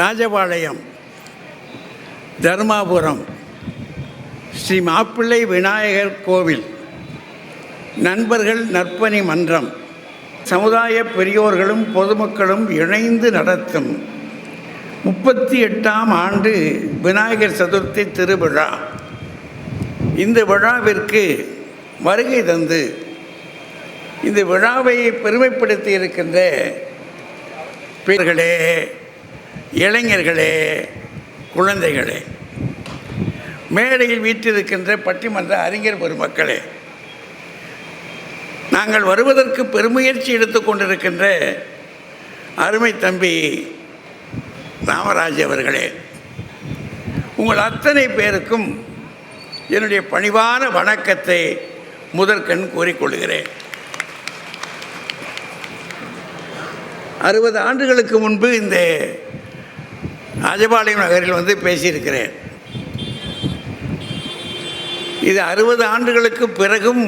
ராஜபாளையம் தர்மாபுரம் ஸ்ரீ மாப்பிள்ளை விநாயகர் கோவில் நண்பர்கள் நற்பணி மன்றம் சமுதாய பெரியோர்களும் பொதுமக்களும் இணைந்து நடத்தும் முப்பத்தி எட்டாம் ஆண்டு விநாயகர் சதுர்த்தி திருவிழா. இந்த விழாவிற்கு வருகை தந்து இந்த விழாவை பெருமைப்படுத்தி இருக்கின்ற பேர்களே இளைஞர்களே குழந்தைகளே மேடையில் வீற்றிருக்கின்ற பட்டிமன்ற அறிஞர் பெருமக்களே நாங்கள் வருவதற்கு பெருமுயற்சி எடுத்துக்கொண்டிருக்கின்ற அருமை தம்பி ராமராஜ் அவர்களே உங்கள் அத்தனை பேருக்கும் என்னுடைய பணிவான வணக்கத்தை முதற்கண் கூறிக்கொள்கிறேன். அறுபது ஆண்டுகளுக்கு முன்பு இந்த ராஜபாளையம் நகரில் வந்து பேசியிருக்கிறேன். இது அறுபது ஆண்டுகளுக்கு பிறகும்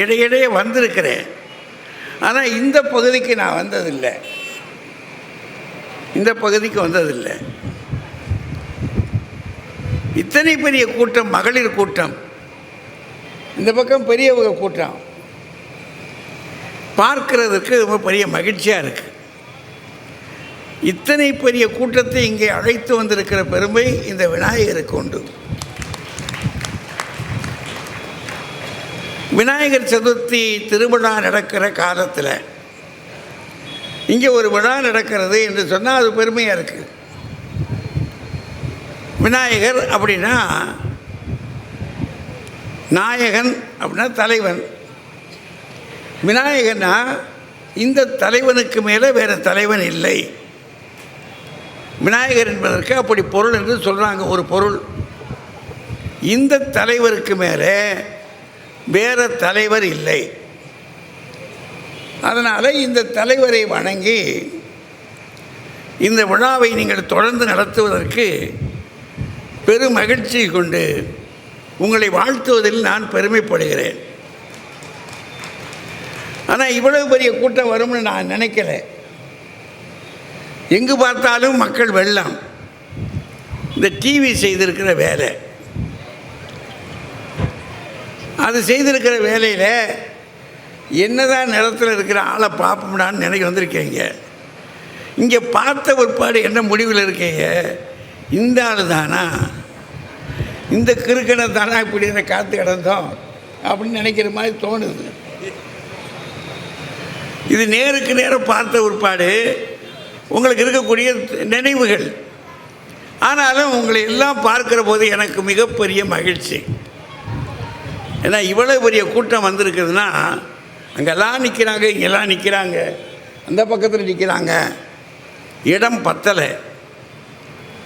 இடையிடையே வந்திருக்கிறேன். ஆனால் இந்த பகுதிக்கு நான் வந்ததில்லை. இந்த பகுதிக்கு வந்ததில்லை. இத்தனை பெரிய கூட்டம் மகளிர் கூட்டம். இந்த பக்கம் பெரியவங்க கூட்டம். பார்க்கிறதுக்கு ரொம்ப பெரிய மகிழ்ச்சியாக இருக்குது இத்தனை பெரிய கூட்டத்தை இங்கே அழைத்து வந்திருக்கிற பெருமை இந்த விநாயகருக்கு உண்டு. விநாயகர் சதுர்த்தி திருவிழா நடக்கிற காலத்தில் இங்கே ஒரு விழா நடக்கிறது என்று சொன்னால் அது பெருமையாக இருக்குது விநாயகர் அப்படின்னா நாயகன் அப்படின்னா தலைவன். விநாயகன்னா இந்த தலைவனுக்கு மேலே வேறு தலைவன் இல்லை. விநாயகர் என்பதற்கு அப்படி பொருள் என்று சொல்கிறாங்க ஒரு பொருள். இந்த தலைவருக்கு மேலே வேறு தலைவர் இல்லை. அதனால் இந்த தலைவரை வணங்கி இந்த விழாவை நீங்கள் தொடர்ந்து நடத்துவதற்கு பெரும் மகிழ்ச்சி கொண்டு உங்களை வாழ்த்துவதில் நான் பெருமைப்படுகிறேன். ஆனால் இவ்வளவு பெரிய கூட்டம் வரும்னு நான் நினைக்கல. எங்கு பார்த்தாலும் மக்கள் வெள்ளம். இந்த டிவி செய்திருக்கிற வேலை. அது செய்திருக்கிற வேலையில் என்னதான் நிலத்தில் இருக்கிற ஆளை பார்ப்போம்டான்னு நினைக்க வந்திருக்கீங்க. இங்கே பார்த்த பிற்பாடு என்ன முடிவில் இருக்கீங்க? இந்த ஆள் தானா? இந்த கிறுக்கனை தானா இப்படி இந்த காத்து கிடந்தோம் அப்படின்னு நினைக்கிற மாதிரி தோணுது. இது நேருக்கு நேரம் பார்த்த பிற்பாடு உங்களுக்கு இருக்கக்கூடிய நினைவுகள். ஆனாலும் உங்களை எல்லாம் பார்க்குற போது எனக்கு மிகப்பெரிய மகிழ்ச்சி. ஏன்னா இவ்வளோ பெரிய கூட்டம் வந்திருக்குதுன்னா அங்கெல்லாம் நிற்கிறாங்க இங்கெல்லாம் நிற்கிறாங்க அந்த பக்கத்தில் நிற்கிறாங்க இடம் பத்தலை.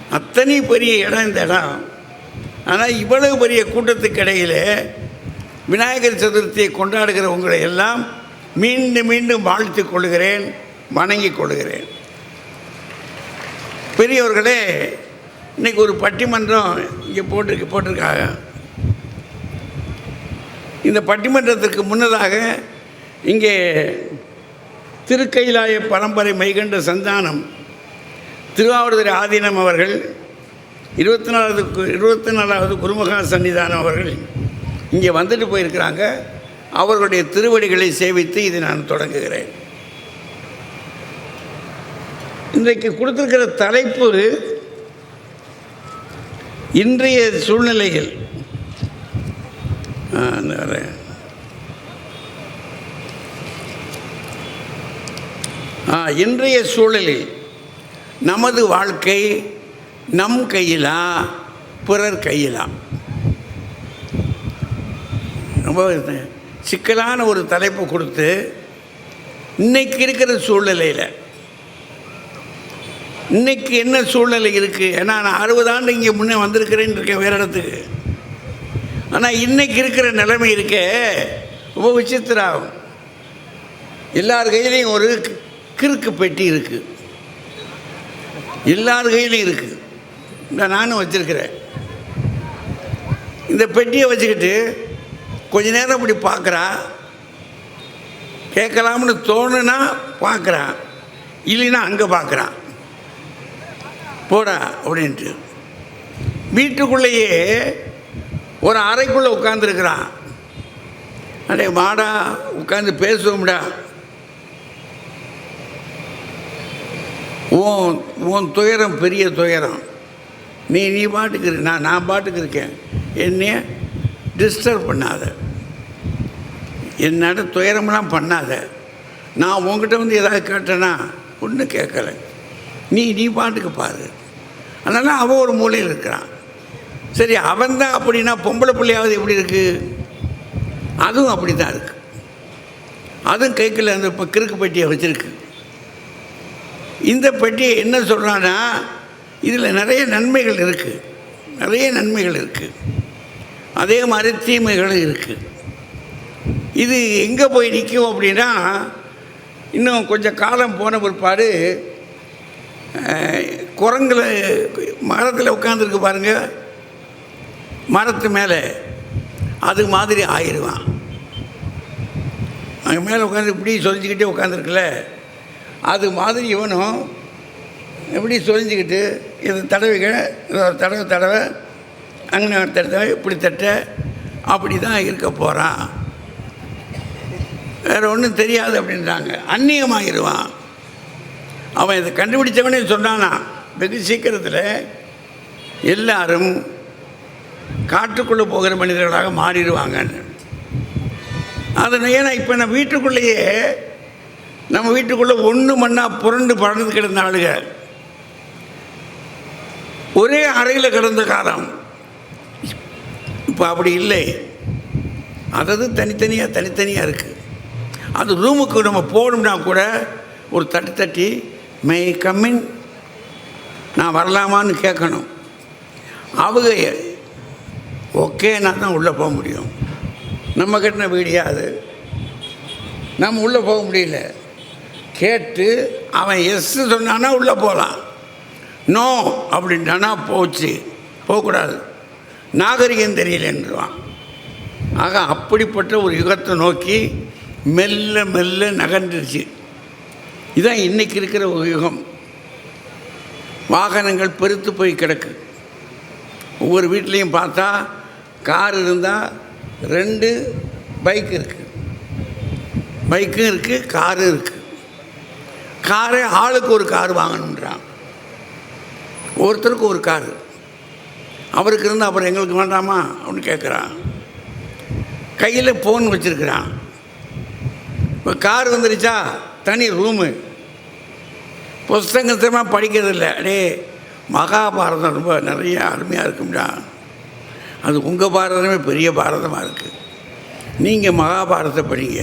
அத்தனை பெரிய இடம் இந்த இடம். ஆனால் இவ்வளவு பெரிய கூட்டத்துக்கு இடையில் விநாயகர் சதுர்த்தியை கொண்டாடுகிற உங்களை எல்லாம் மீண்டும் மீண்டும் வாழ்த்து கொள்கிறேன் வணங்கிக் கொள்கிறேன். பெரியவர்களே இன்றைக்கி ஒரு பட்டிமன்றம் இங்கே போட்டிருக்கு போட்டிருக்காங்க. இந்த பட்டிமன்றத்திற்கு முன்னதாக இங்கே திருக்கைலாய பரம்பரை மைகண்ட சந்தானம் திருவாவூர்துறை ஆதீனம் அவர்கள் இருபத்தி நாலாவது இருபத்தி நாலாவது குருமகா சன்னிதானம் அவர்கள் இங்கே வந்துட்டு போயிருக்கிறாங்க. அவர்களுடைய திருவடிகளை சேவித்து இதை நான் தொடங்குகிறேன். இன்றைக்கு கொடுத்துருக்கிற தலைப்பு இன்றைய சூழ்நிலைகள். ஆ, இன்றைய சூழலில் நமது வாழ்க்கை நம் கையிலா பிறர் கையிலா? ரொம்ப சிக்கலான ஒரு தலைப்பு கொடுத்து இன்னைக்கு இருக்கிற சூழ்நிலையில் இன்னைக்கு என்ன சூழ்நிலை இருக்குது ஏன்னா நான் அறுபது ஆண்டு இங்கே முன்னே வந்திருக்கிறேன்னு இருக்கேன் வேறு இடத்துக்கு. ஆனால் இன்னைக்கு இருக்கிற நிலைமை இருக்கே ரொம்ப விசித்திரம். எல்லார் கையிலையும் ஒரு கிறுக்கு பெட்டி இருக்குது எல்லார் கையிலையும் இருக்குது இந்த நானும் வச்சுருக்கிறேன். இந்த பெட்டியை வச்சுக்கிட்டு கொஞ்ச நேரம் இப்படி பார்க்குறா கேட்கலாம்னு தோணுனா பார்க்குறான் இல்லைன்னா அங்கே பார்க்குறான் போடா அப்படின்ட்டு. வீட்டுக்குள்ளேயே ஒரு அறைக்குள்ளே உட்காந்துருக்கிறான் அடே வாடா உட்காந்து பேசுவோம்டா. உன் உன் துயரம் பெரிய துயரம். நீ நீ பாட்டுக்கு இரு நான் நான் பாட்டுக்கு இருக்கேன். என்னைய டிஸ்டர்ப் பண்ணாத. என்னோட துயரமெல்லாம் பண்ணாத. நான் உங்ககிட்ட வந்து ஏதாவது கேட்டேன்னா ஒன்றும் கேட்கல. நீ நீ பாட்டுக்கு பாரு. அதனால் அவன் ஒரு மூலையில் இருக்கிறான். சரி அவன் தான் அப்படின்னா பொம்பளை பிள்ளையாவது எப்படி இருக்குது அதுவும் அப்படி தான் இருக்குது அதுவும் கைக்கில் அந்த இப்போ கிறுக்கு பெட்டியை வச்சுருக்கு. இந்த பெட்டியை என்ன சொல்கிறான்னா இதில் நிறைய நன்மைகள் இருக்குது நிறைய நன்மைகள் இருக்குது அதே மாதிரி தீமைகளும் இருக்குது இது எங்கே போய் நிற்கும் அப்படின்னா இன்னும் கொஞ்சம் காலம் போன பிற்பாடு குரங்கில் மரத்தில் உட்காந்துருக்கு பாருங்கள் மரத்து மேலே அது மாதிரி ஆயிடுவான் அங்கே மேலே உட்காந்து இப்படி சொரிஞ்சிக்கிட்டே உட்காந்துருக்குல்ல அது மாதிரி இவனும் இப்படி சொரிஞ்சிக்கிட்டு இது தடவைக இதை ஒரு தடவை தடவை அங்கே தட்ட இப்படி தட்ட அப்படி தான் இருக்க போகிறான் வேறு ஒன்றும் தெரியாது அப்படின்றாங்க. அந்நியமாகிடுவான் அவன் இதை கண்டுபிடிச்சவனே சொன்னானா? வெகு சீக்கிரத்தில் எல்லாரும் காட்டுக்குள்ளே போகிற மனிதர்களாக மாறிடுவாங்கன்னு. அது ஏன்னா இப்போ நம்ம வீட்டுக்குள்ளேயே நம்ம வீட்டுக்குள்ளே ஒன்று மண்ணாக புரண்டு பறந்து கிடந்த ஆளுங்க ஒரே அறையில் கிடந்த காலம். இப்போ அப்படி இல்லை. அதது தனித்தனியாக தனித்தனியாக இருக்குது அது ரூமுக்கு நம்ம போகணும்னா கூட ஒரு தட்டு தட்டி மே கம்மின் நான் வரலாமான்னு கேட்கணும். அவங்க ஓகேனா தான் உள்ளே போக முடியும். நம்ம கட்டின வீடியா அது. நம்ம உள்ளே போக முடியல. கேட்டு அவன் எஸ் சொன்னான்னா உள்ளே போகலாம். நோ அப்படின்ட்டானா போச்சு. போகக்கூடாது. நாகரிகம் தெரியலன்றான். ஆக அப்படிப்பட்ட ஒரு யுகத்தை நோக்கி மெல்ல மெல்ல நகர்ந்துருச்சு. இதான் இன்றைக்கி இருக்கிற ஒரு யுகம். வாகனங்கள் பெருத்து போய் கிடக்கு. ஒவ்வொரு வீட்லேயும் பார்த்தா கார் இருந்தால் ரெண்டு பைக் இருக்குது பைக்கும் இருக்குது காரும் இருக்குது காரே ஆளுக்கு ஒரு கார் வாங்கணுன்றான் ஒருத்தருக்கு ஒரு கார். அவருக்கு இருந்தால் அப்புறம் எங்களுக்கு வேண்டாமா? அப்படின்னு கேட்குறான் கையில் ஃபோன் வச்சுருக்கிறான். இப்போ கார் வந்துருச்சா? தனி ரூமு புஸ்தகத்தமாக படிக்கிறதில்ல. அடே மகாபாரதம் ரொம்ப நிறைய அருமையாக இருக்கும்டா. அது உங்கள் பாரதமே பெரிய பாரதமாக இருக்குது நீங்கள் மகாபாரதத்தை படிங்க.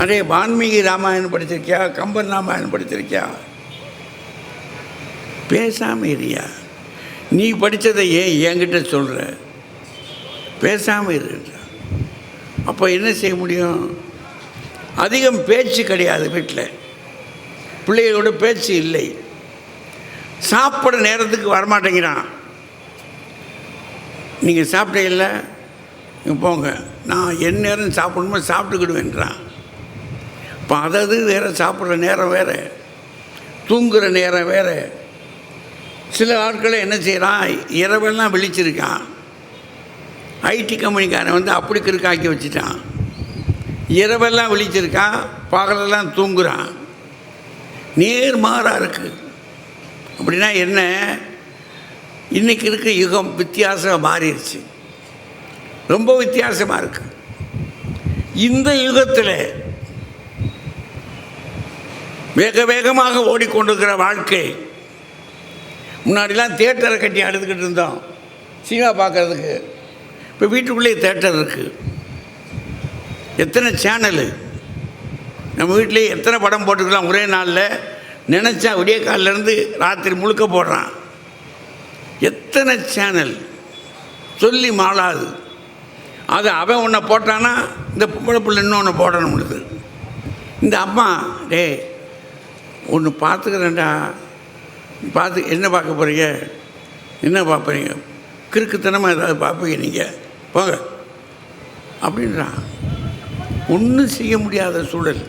அடே வான்மீகி ராமாயணம் படிச்சிருக்கியா? கம்பன் ராமாயணம் படிச்சிருக்கியா? பேசாமல் இருயா நீ படித்ததை ஏன் என்கிட்ட சொல்கிற பேசாமல் இருன்ற அப்போ என்ன செய்ய முடியும்? அதிகம் பேச்சு கிடையாது வீட்டில் பிள்ளைகளோட பேச்சு இல்லை. சாப்பிட நேரத்துக்கு வரமாட்டேங்கிறான். நீங்கள் சாப்பிட்டீங்கல்ல? இங்கே போங்க. நான் என் நேரம் சாப்பிடணுமோ சாப்பிட்டுக்கிடுவேன்றான். இப்போ அதாவது வேறு சாப்பிட்ற நேரம் வேறு. தூங்குகிற நேரம் வேறு. சில ஆட்களை என்ன செய்கிறான் இரவெல்லாம் விழிச்சிருக்கான். ஐடி கம்பெனிக்காரன் வந்து அப்படி கிறுக்காக்கி வச்சுட்டான். இரவெல்லாம் விழிச்சிருக்கான் பகலெல்லாம் தூங்குறான். நேர்மாறாக இருக்குது அப்படின்னா என்ன? இன்றைக்கி இருக்க யுகம் வித்தியாசம் மாறிடுச்சு. ரொம்ப வித்தியாசமாக இருக்குது இந்த யுகத்தில் வேக வேகமாக ஓடிக்கொண்டிருக்கிற வாழ்க்கை. முன்னாடிலாம் தேட்டரை கட்டி அழுதுகிட்டு இருந்தோம். சினிமா பார்க்குறதுக்கு. இப்போ வீட்டுக்குள்ளேயே தேட்டர் இருக்குது எத்தனை சேனலு? நம்ம வீட்டிலே எத்தனை படம் போட்டுக்கலாம் ஒரே நாளில்? நினச்சா விடிய காலிலேருந்து ராத்திரி முழுக்க போடுறான். எத்தனை சேனல்? சொல்லி மாளாது. அது அவன் ஒன்றை போட்டானா இந்த பொம்பளை பிள்ளை இன்னொன்று போடணும் போடணும்னுது இந்த அம்மா டே ஒன்று பார்த்துக்கிறேன்டா பார்த்து என்ன பார்க்க போகிறீங்க என்ன பார்ப்பீங்க கிறுக்குத்தனமாக ஏதாவது பார்ப்பீங்க நீங்கள் போங்க. அப்படின்றான். ஒன்றும் செய்ய முடியாத சூழல்.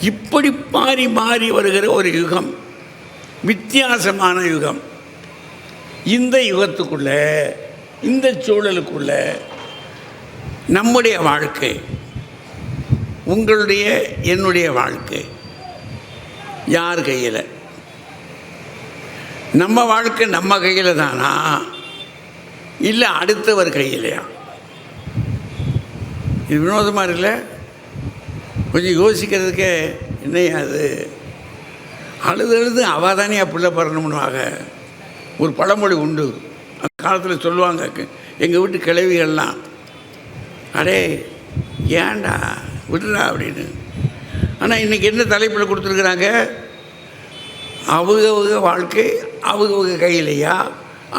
இப்படி மாறி மாறி வருகிற ஒரு யுகம் வித்தியாசமான யுகம். இந்த யுகத்துக்குள்ள இந்த சூழலுக்குள்ள நம்முடைய வாழ்க்கை உங்களுடைய என்னுடைய வாழ்க்கை யார் கையில்? நம்ம வாழ்க்கை நம்ம கையில் தானா இல்லை அடுத்தவர் கையிலையா? இது வினோதமாக இருக்குல்ல கொஞ்சம் யோசிக்கிறதுக்கே என்னையா அது? அழுது அழுது அவள் தானே பிள்ளை பிறணும்னுவாங்க ஒரு பழமொழி உண்டு. அந்த காலத்தில் சொல்லுவாங்க எங்கள் வீட்டு கிழவிகள்லாம் அடே ஏன்டா விடுறா அப்படின்னு. ஆனால் இன்றைக்கி என்ன தலைப்பில் கொடுத்துருக்குறாங்க? அவுகவுக வாழ்க்கை அவுகவுக கையிலையா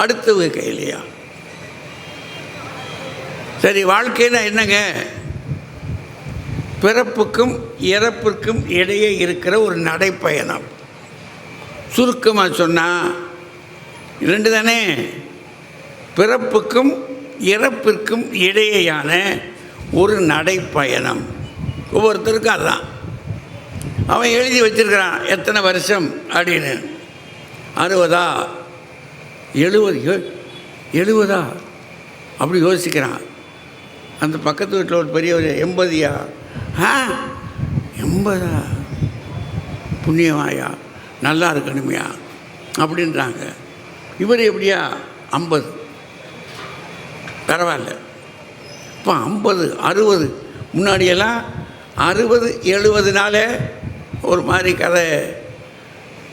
அடுத்தவங்க கையிலையா? சரி வாழ்க்கைன்னா என்னங்க? பிறப்புக்கும் இறப்பிற்கும் இடையே இருக்கிற ஒரு நடைப்பயணம். சுருக்கமாக சொன்னால் ரெண்டு தானே பிறப்புக்கும் இறப்பிற்கும் இடையேயான ஒரு நடைப்பயணம். ஒவ்வொருத்தருக்கும் அதுதான். அவன் எழுதி வச்சிருக்கிறான் எத்தனை வருஷம் அப்படின்னு. அறுபதா? எழுபது எழுபதா அப்படி யோசிக்கிறான். அந்த பக்கத்து வீட்டில் ஒரு பெரியவர் எண்பதியா? ஆ எண்பதா புண்ணியமாயா? நல்லா இருக்கணுமையா அப்படின்றாங்க. இவர் எப்படியா? ஐம்பது. பரவாயில்ல. இப்போ ஐம்பது அறுபது. முன்னாடியெல்லாம் அறுபது எழுபதுனால ஒரு மாதிரி கதை.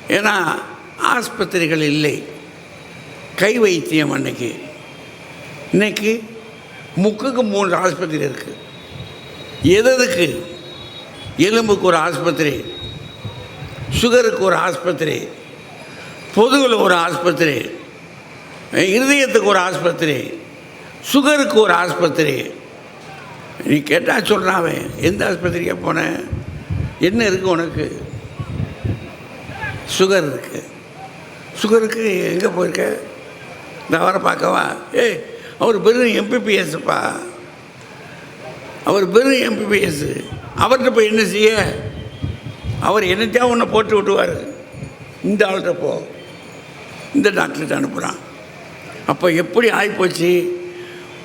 ஏன்னா ஆஸ்பத்திரிகள் இல்லை. கை வைத்தியம் அன்னைக்கு. இன்னைக்கு முக்குக்கு மூன்று ஆஸ்பத்திரி இருக்குது எதுக்கு எலும்புக்கு ஒரு ஆஸ்பத்திரி சுகருக்கு ஒரு ஆஸ்பத்திரி பொதுவில் ஒரு ஆஸ்பத்திரி இருதயத்துக்கு ஒரு ஆஸ்பத்திரி சுகருக்கு ஒரு ஆஸ்பத்திரி. நீ கேட்டால் சொல்கிறாவே எந்த ஆஸ்பத்திரிக்கே போனேன் என்ன இருக்குது உனக்கு? சுகர் இருக்குது சுகருக்கு எங்கே போயிருக்க? இந்த வர பார்க்கவா? ஏய் அவர் பெரும் எம்பிபிஎஸ்ப்பா அவர் பெரும் எம்பிபிஎஸ் அவர்கிட்ட போய் என்ன செய்ய? அவர் என்னத்தையா ஒன்று போட்டு விட்டுவார்? இந்த ஆள்கிட்ட போ. இந்த டாக்டர்கிட்ட அனுப்புகிறான் அப்போ எப்படி ஆகிப்போச்சு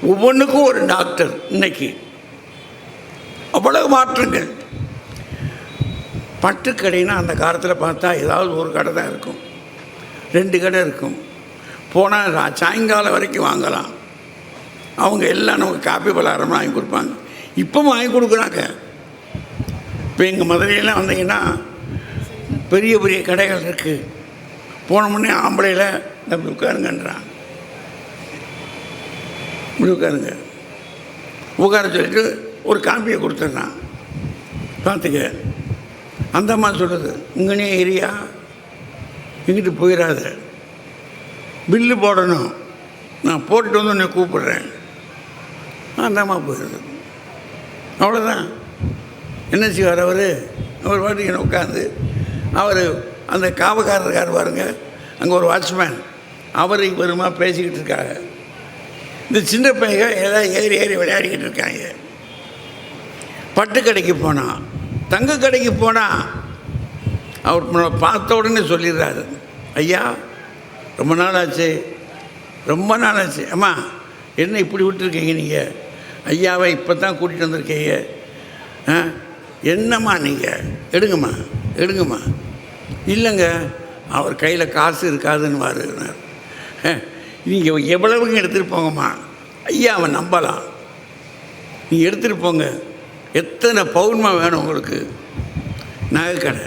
ஒவ்வொன்றுக்கும் ஒரு டாக்டர் இன்னைக்கு. அவ்வளவு மாற்றங்கள். பட்டுக்கடைன்னா அந்த காலத்தில் பார்த்தா ஏதாவது ஒரு கடை தான் இருக்கும். ரெண்டு கடை இருக்கும். போனால் சாயங்காலம் வரைக்கும் வாங்கலாம். அவங்க எல்லாம் நமக்கு காப்பி பலகாரம் வாங்கி கொடுப்பாங்க. இப்போவும் வாங்கி கொடுக்குறாங்க. இப்போ எங்கள் மதுரையெல்லாம் வந்தீங்கன்னா பெரிய பெரிய கடைகள் இருக்குது போன முன்னே ஆம்பளையில் அப்படி உட்காருங்கன்றான் இப்படி உட்காருங்க. உட்கார சொல்லிட்டு ஒரு காப்பியை கொடுத்துட்றான். பார்த்துக்க. அந்த அம்மா சொல்கிறது இங்கனே ஏரியா இங்கிட்டு போயிடாத பில்லு போடணும். நான் போட்டுட்டு வந்து உன்னை கூப்பிடுறேன். அந்த அம்மா போயிடுது. அவ்வளோதான் என்ன செய்வார் அவர்? அவர் பாட்டுக்கு உட்காந்து அவர் அந்த காவக்காரர் இருக்கார் பாருங்க அங்கே ஒரு வாட்ச்மேன் அவர் இவருமா பேசிக்கிட்டு இருக்காங்க. இந்த சின்ன பையங்க ஏதாவது ஏறி ஏறி விளையாடிக்கிட்டு இருக்காங்க. பட்டு கடைக்கு போனான் தங்க கடைக்கு போனால் அவர் பார்த்த உடனே சொல்லிடுறாரு. ஐயா ரொம்ப நாள் ஆச்சு ரொம்ப நாள் ஆச்சு அம்மா என்ன இப்படி விட்டுருக்கீங்க நீங்கள் ஐயாவை இப்போ தான் கூட்டிகிட்டு வந்திருக்கீங்க. ஆ? என்னம்மா நீங்கள் எடுங்கம்மா எடுங்கம்மா. இல்லைங்க அவர் கையில் காசு இருக்காதுன்னு வாருனார் நீங்கள் எவ்வளவுங்க எடுத்துகிட்டு போங்கம்மா? ஐயா அவன் நம்பலாம். நீங்கள் எடுத்துகிட்டு போங்க. எத்தனை பவுன்மா வேணும் உங்களுக்கு? நகை கடை.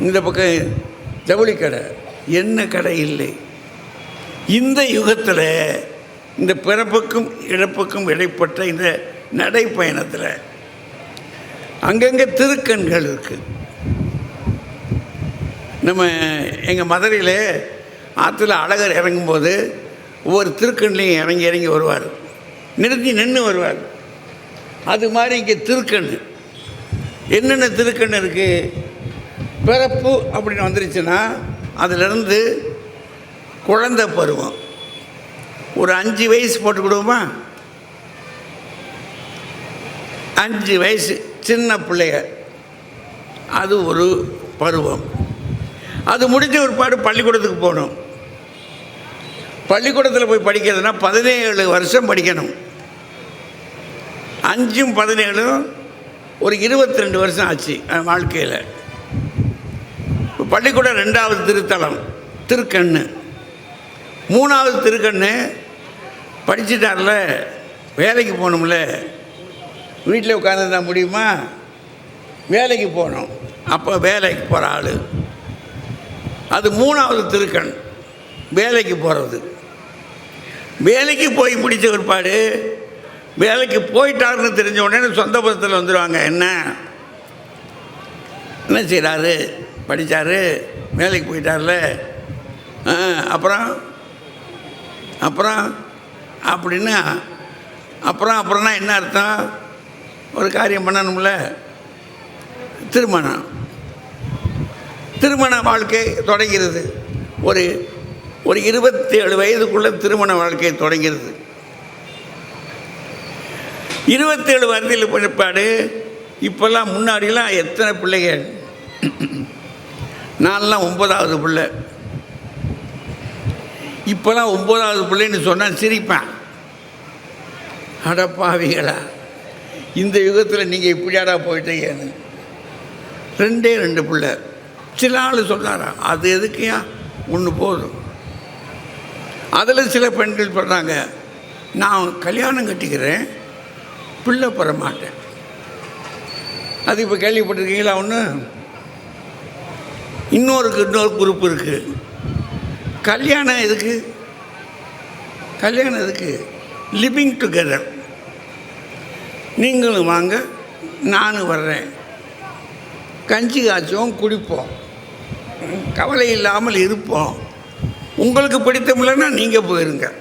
இந்த பக்கம் ஜவுளி கடை. என்ன கடை இல்லை? இந்த யுகத்தில் இந்த பிறப்புக்கும் இழப்புக்கும் இடைப்பட்ட இந்த நடைப்பயணத்தில் அங்கங்கே திருக்கண்கள் இருக்குது நம்ம எங்கள் மதுரையில் ஆற்றுல அழகர் இறங்கும்போது ஒவ்வொரு திருக்கண்லையும் இறங்கி இறங்கி வருவார். நிறுத்தி நின்று வருவார். அது மாதிரி இங்கே திருக்கண் என்னென்ன திருக்கண் இருக்குது பிறப்பு அப்படின்னு வந்துருச்சுன்னா அதிலிருந்து குழந்தை பருவம். ஒரு அஞ்சு வயசு போட்டுக்கிடுவோமா அஞ்சு வயசு சின்ன பிள்ளைய அது ஒரு பருவம். அது முடிஞ்ச ஒரு பாடு பள்ளிக்கூடத்துக்கு போகணும். பள்ளிக்கூடத்தில் போய் படிக்கிறதுனா பதினேழு வருஷம் படிக்கணும். அஞ்சும் பதினேழும் ஒரு இருபத்தி ரெண்டு வருஷம் ஆச்சு வாழ்க்கையில். பள்ளிக்கூடம் ரெண்டாவது திருத்தலம் திருக்கண்ணு. மூணாவது திருக்கண்ணு படிச்சுட்டார்ல வேலைக்கு போகணும்ல. வீட்டில் உட்காந்துருந்தா முடியுமா? வேலைக்கு போகணும். அப்போ வேலைக்கு போகிற ஆள். அது மூணாவது திருக்கண் வேலைக்கு போகிறது வேலைக்கு போய் முடித்த பிற்பாடு வேலைக்கு போயிட்டாருன்னு தெரிஞ்ச உடனே சொந்த பந்தத்தில் வந்துடுவாங்க என்ன? என்ன செய்கிறாரு படித்தார் வேலைக்கு போயிட்டார்ல. ஆ, அப்புறம்? அப்புறம்? அப்படின்னா அப்புறம் அப்புறம்னா என்ன அர்த்தம்? ஒரு காரியம் பண்ணணும்ல? திருமணம். திருமண வாழ்க்கை தொடங்கிறது. ஒரு ஒரு இருபத்தேழு வயதுக்குள்ளே திருமண வாழ்க்கை தொடங்கிறது. இருபத்தேழு வயதில் பிற்பாடு இப்போல்லாம் முன்னாடிலாம் எத்தனை பிள்ளைகள்? நான்லாம் ஒன்பதாவது பிள்ளை. இப்போல்லாம் ஒம்போதாவது பிள்ளைன்னு சொன்னால் சிரிப்பேன். அடப்பாவிகளா இந்த யுகத்தில் நீங்கள் இப்படியாடா போயிட்டீங்கன்னு. ரெண்டே ரெண்டு பிள்ளை. சில ஆள் சொல்கிறாரா அது எதுக்குயா ஒன்று போதும். அதில் சில பெண்கள் சொல்கிறாங்க நான் கல்யாணம் கட்டிக்கிறேன் பிள்ளை பெற மாட்டேன் அது இப்போ கேள்விப்பட்டிருக்கீங்களா ஒன்று இன்னொருக்கு இன்னொரு குரூப் இருக்குது கல்யாணம் எதுக்கு? கல்யாணம் எதுக்கு? லிவிங் டுகெதர் நீங்களும் வாங்க நானும் வர்றேன். கஞ்சி காய்ச்சுவோம் குடிப்போம். கவலை இல்லாமல் இருப்போம். உங்களுக்கு பிடித்தமில்லைன்னா நீங்கள் போயிருங்க.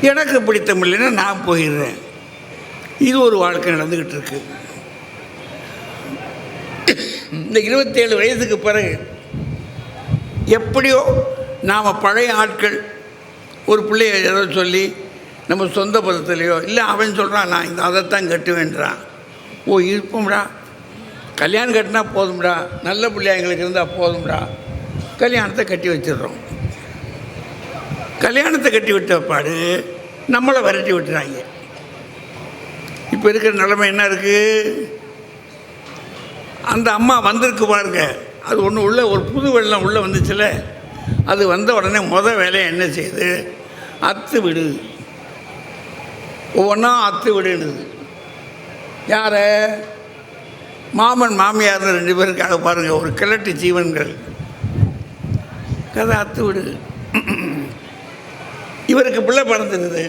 எனக்கு பிடித்தமில்லைன்னா நான் போயிடுறேன். இது ஒரு வாழ்க்கை நடந்துக்கிட்டு இருக்கு. இந்த இருபத்தேழு வயதுக்கு பிறகு எப்படியோ நாம் பழைய ஆட்கள் ஒரு பிள்ளைய ஏதோ சொல்லி நம்ம சொந்த பதத்துலேயோ இல்லை அவன் சொல்கிறான் நான் இந்த அதைத்தான் கட்டுவேன்றான். ஓ இருப்போம்டா கல்யாணம் கட்டினா போதும்டா. நல்ல பிள்ளையா எங்களுக்கு இருந்தால் போதும்டா. கல்யாணத்தை கட்டி வச்சிடுறோம். கல்யாணத்தை கட்டி விட்ட பாடு நம்மளை விரட்டி விட்டுறாங்க. இப்போ இருக்கிற நிலைமை என்ன இருக்குது அந்த அம்மா வந்திருக்கு பாருங்க. அது ஒன்று உள்ளே ஒரு புது வெள்ளம் உள்ளே வந்துச்சுல அது வந்த உடனே முத வேலையை என்ன செய்யுது அத்து விடு. ஒவ்வொன்றா அத்து விடுனுது யாரை? மாமன் மாமியார்னு ரெண்டு பேருக்காக பாருங்கள் ஒரு கிழட்டு ஜீவன்கள். கதை அத்து விடு. இவருக்கு பிள்ளை பிறந்துருது.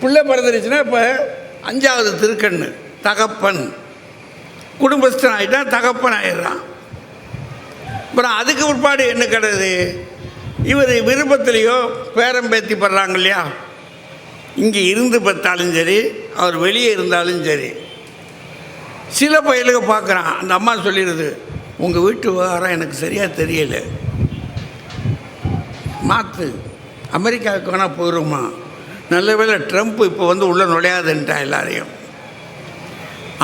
பிள்ளை பிறந்துருச்சுன்னா இப்போ அஞ்சாவது திருக்கண்ணு தகப்பன். குடும்பஸ்தன் ஆகிட்டான் தகப்பன் ஆயிடுறான். அப்புறம் அதுக்கு பிற்பாடு என்ன கிடையாது? இவர் விருப்பத்துலேயோ பேரம் பேத்தி படுறாங்க இல்லையா? இங்கே இருந்து பார்த்தாலும் சரி அவர் வெளியே இருந்தாலும் சரி சில பயலுக பார்க்குறான். அந்த அம்மா சொல்லிடுது உங்கள் வீட்டு விவகாரம் எனக்கு சரியாக தெரியல. மாற்று அமெரிக்காவுக்கு வேணால் போயிடுமா நல்ல வேலை ட்ரம்ப் இப்போ வந்து உள்ளே நுழையாதுன்ட்டான் எல்லாரையும்.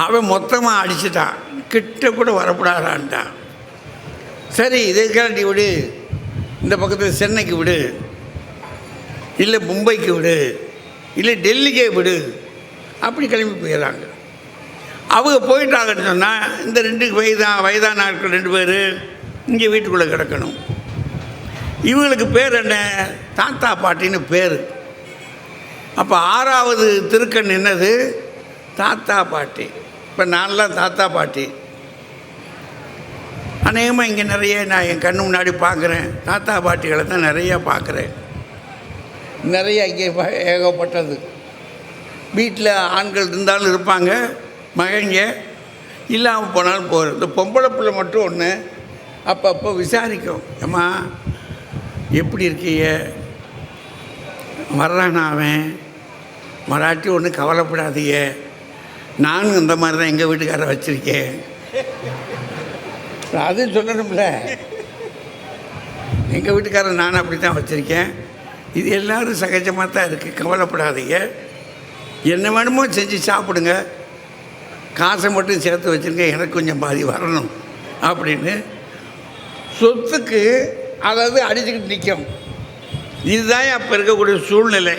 அவன் மொத்தமாக அடிச்சிட்டான். கிட்ட கூட வரக்கூடாதான்ட்டான் சரி இதற்காண்டி விடு. இந்த பக்கத்தில் சென்னைக்கு விடு. இல்லை மும்பைக்கு விடு. இல்லை டெல்லிக்கே விடு. அப்படி கிளம்பி போயிடுறாங்க. அவங்க போயிட்டாங்கன்னு சொன்னால் இந்த ரெண்டு வயதான் வயதான ஆட்கள் ரெண்டு பேர் இங்கே வீட்டுக்குள்ளே கிடக்கணும். இவங்களுக்கு பேர் என்ன? தாத்தா பாட்டின்னு பேர். அப்போ ஆறாவது திருக்கண் என்னது? தாத்தா பாட்டி. இப்போ நான்லாம் தாத்தா பாட்டி. அநேகமாக இங்கே நிறைய நான் என் கண்ணு முன்னாடி பார்க்குறேன். தாத்தா பாட்டிகளை தான் நிறையா பார்க்குறேன். நிறைய இங்கே ஏகப்பட்டது. வீட்டில் ஆண்கள் இருந்தாலும் இருப்பாங்க மகங்க இல்லாமல் போனாலும் போகிறது இந்த பொம்பளை பிள்ளை மட்டும் ஒன்று அப்பப்போ விசாரிக்கும். ஏம்மா எப்படி இருக்கீங்க வர்றானா அவன்? மராட்டி ஒன்றும் கவலைப்படாதீங்க. நானும் இந்த மாதிரி தான் எங்கள் வீட்டுக்காரரை வச்சுருக்கேன். அதுவும் சொல்லணும்ல. எங்கள் வீட்டுக்காரர் நானும் அப்படி தான் வச்சுருக்கேன். இது எல்லோரும் சகஜமாக தான் இருக்குது கவலைப்படாதீங்க. என்ன வேணுமோ செஞ்சு சாப்பிடுங்க. காசை மட்டும் சேர்த்து வச்சுருங்க. எனக்கு கொஞ்சம் பாதி வரணும் அப்படின்னு. சொத்துக்கு அதாவது அடிச்சுக்கிட்டு நிற்கும் இதுதான் அப்போ இருக்கக்கூடிய சூழ்நிலை.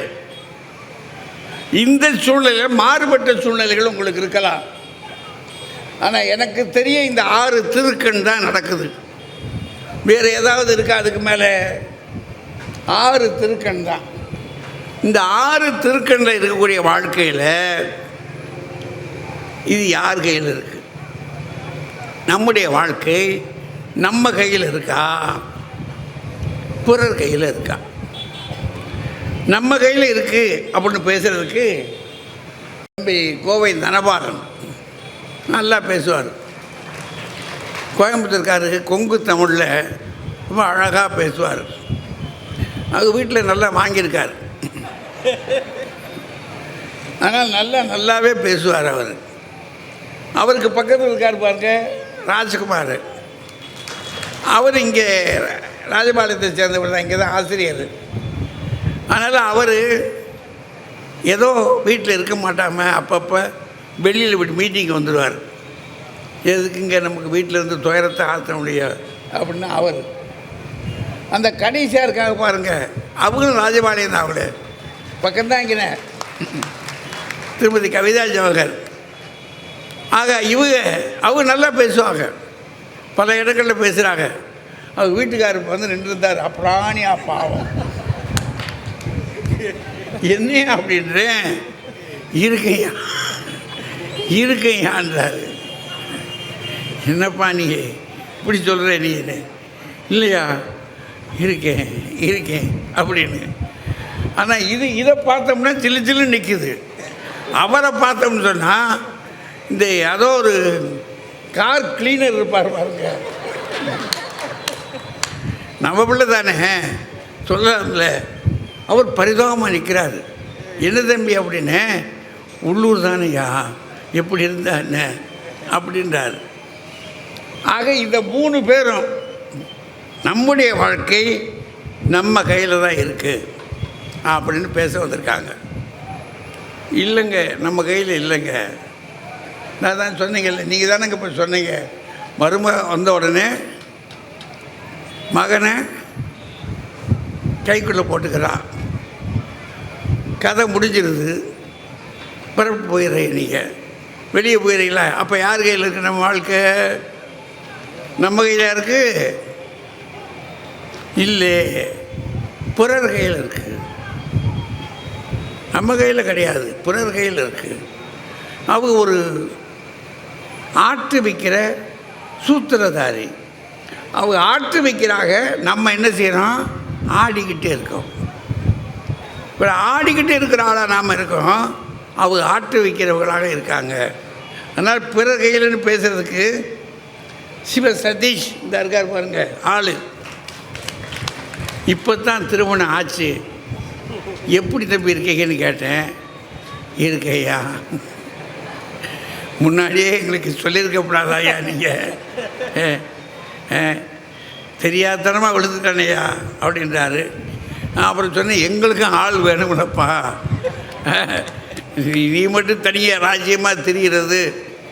இந்த சூழ்நிலையில் மாறுபட்ட சூழ்நிலைகள் உங்களுக்கு இருக்கலாம். ஆனால் எனக்கு தெரிய இந்த ஆறு திருக்கண் தான் நடக்குது. வேறு ஏதாவது இருக்கா அதுக்கு மேலே? ஆறு திருக்கண் தான். இந்த ஆறு திருக்கண்ணில் இருக்கக்கூடிய வாழ்க்கையில் இது யார் கையில் இருக்குது நம்முடைய வாழ்க்கை நம்ம கையில் இருக்கா? பிறர் கையில் இருக்கா? நம்ம கையில் இருக்குது அப்படின்னு பேசுகிறதுக்கு தம்பி கோவை தனபாலன் நல்லா பேசுவார். கோயம்புத்தூர்காரருக்கு கொங்கு தமிழில் ரொம்ப அழகாக பேசுவார். அது வீட்டில் நல்லா வாங்கியிருக்கார். ஆனால் நல்லா நல்லாவே பேசுவார் அவர். அவருக்கு பக்கத்தில் இருக்கார் பாருங்க ராஜ்குமார். அவர் இங்கே ராஜபாளையத்தை சேர்ந்தவர் தான் இங்கே தான் ஆசிரியர். அதனால் அவர் ஏதோ வீட்டில் இருக்க மாட்டாமல் அப்பப்போ வெளியில் விட்டு மீட்டிங் வந்துடுவார் எதுக்கு இங்கே நமக்கு வீட்டில் இருந்து துயரத்தை ஆற்ற முடியும் அப்படின்னு அவர். அந்த கடைசியாக இருக்காங்க பாருங்க. அவங்களும் ராஜபாளையம் தான் அவங்களு பக்கம்தான் இங்கே திருமதி கவிதா ஜவஹர். ஆக இவங்க அவங்க நல்லா பேசுவாங்க. பல இடங்களில் பேசுகிறாங்க அவங்க வீட்டுக்காரர் வந்து நின்றுருந்தார். அப்ராணியா பாவம். என்ன அப்படின்றேன்? இருக்கையா இருக்கையான்றார். என்னப்பா நீ? இப்படி சொல்கிற நீ இல்லையா? இருக்கேன் இருக்கேன் அப்படின்னு. ஆனால் இது இதை பார்த்தோம்னா சில்லு சில்லு நிற்குது அவரை பார்த்தோம்னு சொன்னால் இந்த ஏதோ ஒரு கார் கிளீனர் இருப்பார் பாருங்க. நம்ம பிள்ளை தானே? சொல்லலாம்ல. அவர் பரிதாபமாக நிற்கிறார் என்ன தம்பி அப்படின்னு? உள்ளூர் தானையா? எப்படி இருந்தா என்ன? அப்படின்றார். ஆக இந்த மூணு பேரும் நம்முடைய வாழ்க்கை நம்ம கையில் தான் இருக்குது அப்படின்னு பேச வந்திருக்காங்க. இல்லைங்க நம்ம கையில் இல்லைங்க. நான் தான் சொன்னீங்கல்ல நீங்கள் தானேங்க இப்போ சொன்னீங்க. மருமக வந்த உடனே மகனை கைக்குள்ளே போட்டுக்கிறான் கதை முடிஞ்சிருது. பிறப்பு போயிடுறேன் நீங்கள் வெளியே போயிடுறீங்களா அப்போ யார் கையில் இருக்குது நம்ம வாழ்க்கை? நம்ம கையில் இருக்குது இல்லை. பிறர் கையில் இருக்குது நம்ம கையில் கிடையாது. பிறர் கையில் இருக்குது அவங்க ஒரு ஆட்டு விற்கிற சூத்திரதாரி. அவங்க ஆட்டு விற்கிறாங்க நம்ம என்ன செய்கிறோம் ஆடிக்கிட்டே இருக்கோம். இப்போ ஆடிக்கிட்டே இருக்கிற ஆளாக நாம் இருக்கோம். அவங்க ஆட்டு வைக்கிறவர்களாக இருக்காங்க. அதனால் பிற கையிலன்னு பேசுகிறதுக்கு சிவ சதீஷ் இந்த இருக்கார் பாருங்க ஆள். இப்போ தான் திருமணம் ஆச்சு. எப்படி தம்பி இருக்கீங்கன்னு கேட்டேன். இருக்கையா? முன்னாடியே எங்களுக்கு சொல்லியிருக்கப்படாதாயா நீங்கள் தெரியாதனமாக விழுந்துட்டானையா? அப்படின்றாரு. அப்புறம் சொன்னேன் எங்களுக்கும் ஆள் வேணும்லப்பா. நீ மட்டும் தனியாக ராஜ்யமாக தெரிகிறது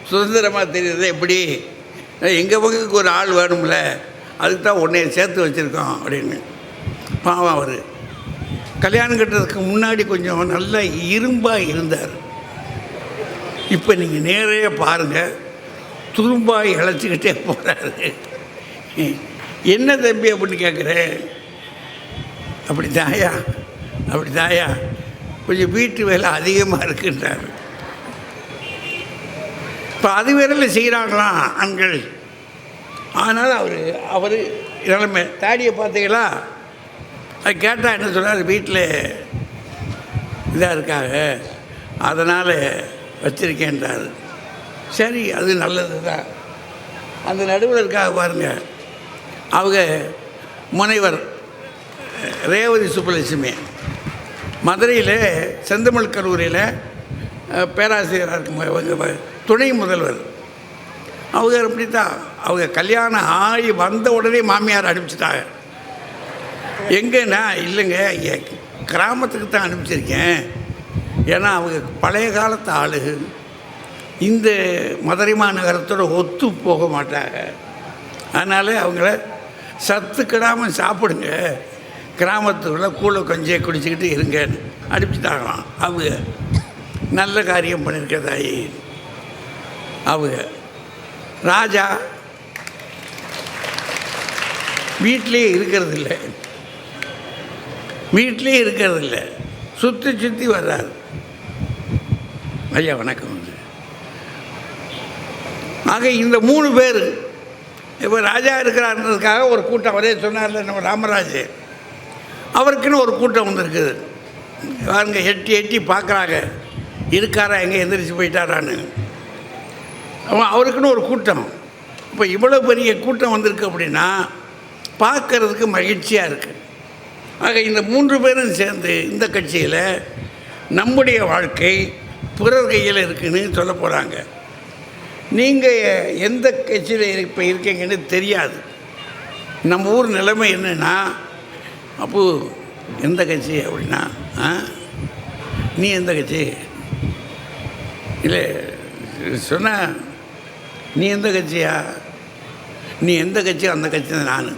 சுதந்திரமாக தெரிகிறது எப்படி? எங்கள் பக்கத்துக்கு ஒரு ஆள் வேணும்ல அதுக்கு தான் உன்னைய சேர்த்து வச்சுருக்கோம் அப்படின்னு. பாவம் அவர். கல்யாணம் கட்டுறதுக்கு முன்னாடி கொஞ்சம் நல்லா இரும்பாக இருந்தார். இப்போ நீங்கள் நேரையாக பாருங்கள் துரும்பாக இழைச்சிக்கிட்டே போகிறாரு என்ன தம்பி அப்படின்னு கேட்குறேன் அப்படி தாயா அப்படி தாயா கொஞ்சம் வீட்டு வேலை அதிகமாக இருக்குன்றார். இப்போ அது வேலையில் செய்கிறாங்களாம் ஆண்கள்? ஆனால் அவர் அவர் நிலைமை தாடியை பார்த்தீங்களா? அது கேட்டால் என்ன சொன்னார் வீட்டில் இதாக இருக்காங்க அதனால் வச்சுருக்கேன்றார். சரி அது நல்லது தான் அந்த நடுவில் இருக்காக பாருங்க அவங்க முனைவர் ரேவதி சுப்பலட்சுமி. மதுரையில் செந்தமிழ் கல்லூரியில் பேராசிரியராக இருக்கும் துணை முதல்வர். அவங்க அப்படி தான் அவங்க கல்யாணம் ஆகி வந்த உடனே மாமியார் அனுப்பிச்சிட்டாங்க. எங்கன்னா இல்லைங்க கிராமத்துக்கு தான் அனுப்பிச்சிருக்கேன். ஏன்னா அவங்க பழைய காலத்து ஆளு. இந்த மதுரை மாநகரத்தோட ஒத்து போக மாட்டாங்க. அதனால் அவங்கள சத்து கிடாமல் சாப்பிடுங்க. கிராமத்துக்குள்ளே கூழ கொஞ்சம் குடிச்சிக்கிட்டு இருங்கன்னு அனுப்பிச்சிட்டாங்களாம். அவங்க நல்ல காரியம் பண்ணியிருக்கதாயி அவங்க ராஜா வீட்டிலேயே இருக்கிறது இல்லை வீட்டிலேயே இருக்கிறது இல்லை சுற்றி சுற்றி வர்றாரு. ஐயா வணக்கம். ஆக இந்த மூணு பேர் இப்போ ராஜா இருக்கிறாருன்றதுக்காக ஒரு கூட்டம் அவரே சொன்னார்ல நம்ம ராமராஜ். அவருக்குன்னு ஒரு கூட்டம் வந்துருக்குது. பாருங்க எட்டி எட்டி பார்க்குறாங்க. இருக்காரா எங்கே எந்திரிச்சு போயிட்டாரான்னு. அவன் அவருக்குன்னு ஒரு கூட்டம். இப்போ இவ்வளோ பெரிய கூட்டம் வந்திருக்கு அப்படின்னா பார்க்கறதுக்கு மகிழ்ச்சியாக இருக்குது ஆக இந்த மூன்று பேரும் சேர்ந்து இந்த கட்சியில் நம்முடைய வாழ்க்கை பிறர் கையில் இருக்குன்னு சொல்ல போகிறாங்க நீங்கள் எந்த கட்சியில் இப்போ இருக்கீங்கன்னு தெரியாது. நம்ம ஊர் நிலைமை என்னென்னா அப்போ எந்த கட்சி அப்படின்னா ஆ? நீ எந்த கட்சி? இல்லை சொன்ன நீ எந்த கட்சியா? நீ எந்த கட்சியோ அந்த கட்சி தான் நான்.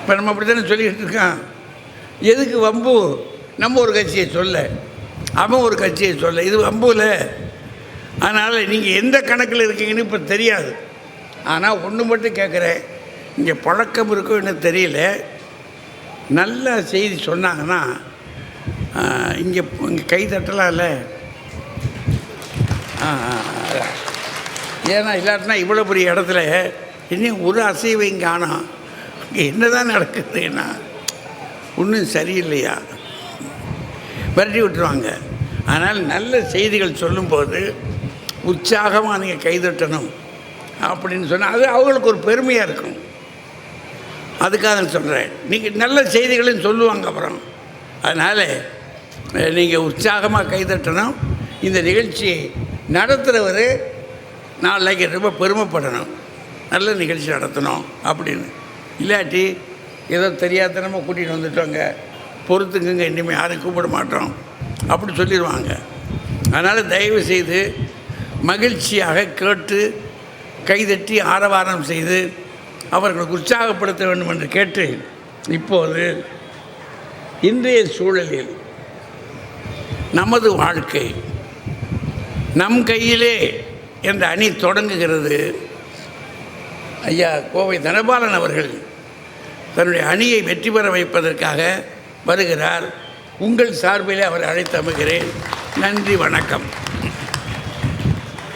இப்போ நம்ம அப்படி தானே சொல்லிக்கிட்டு இருக்கான் எதுக்கு வம்பு? நம்ம ஒரு கட்சியை சொல்ல. அவன் ஒரு கட்சியை சொல்ல. இது வம்புல அதனால் நீங்கள் எந்த கணக்கில் இருக்கீங்கன்னு இப்போ தெரியாது. ஆனால் ஒன்று மட்டும் கேட்குறேன் இங்கே பழக்கம் இருக்கோ என்ன தெரியல. நல்ல செய்தி சொன்னாங்கன்னா இங்கே இங்கே கை தட்டலாம்ல. இல்லை ஏன்னா இல்லாட்டினா இவ்வளோ பெரிய இடத்துல இன்னும் ஒரு அசைவையும் காணோம் இங்கே என்ன தான் நடக்குதுன்னா ஒன்றும் சரியில்லையா? விரட்டி விட்டுருவாங்க. ஆனால் நல்ல செய்திகள் சொல்லும்போது உற்சாகமாக நீங்கள் கைதட்டணும் அப்படின்னு சொன்னால் அது அவங்களுக்கு ஒரு பெருமையாக இருக்கும். அதுக்காக சொல்கிறேன் நீங்கள் நல்ல செய்திகளையும் சொல்லுவாங்க அப்புறம். அதனால் நீங்கள் உற்சாகமாக கைதட்டணும். இந்த நிகழ்ச்சியை நடத்துகிறவர் நாளைக்கு ரொம்ப பெருமைப்படணும். நல்ல நிகழ்ச்சி நடத்தணும் அப்படின்னு. இல்லாட்டி ஏதோ தெரியாதனமாக கூட்டிகிட்டு வந்துட்டோங்க. பொறுத்துக்குங்க இனிமேல் யாரையும் கூப்பிட மாட்டோம். அப்படி சொல்லிடுவாங்க. அதனால் தயவு செய்து மகிழ்ச்சியாக கேட்டு கைதட்டி ஆரவாரம் செய்து அவர்களுக்கு உற்சாகப்படுத்த வேண்டும் என்று கேட்டு இப்போது இன்றைய சூழலில் நமது வாழ்க்கை நம் கையிலே என்ற அணி தொடங்குகிறது. ஐயா கோவை தனபாலன் அவர்கள் தன்னுடைய அணியை வெற்றி பெற வைப்பதற்காக வருகிறார். உங்கள் சார்பிலே அவர் அழைத்து அமர்கிறேன். நன்றி வணக்கம்.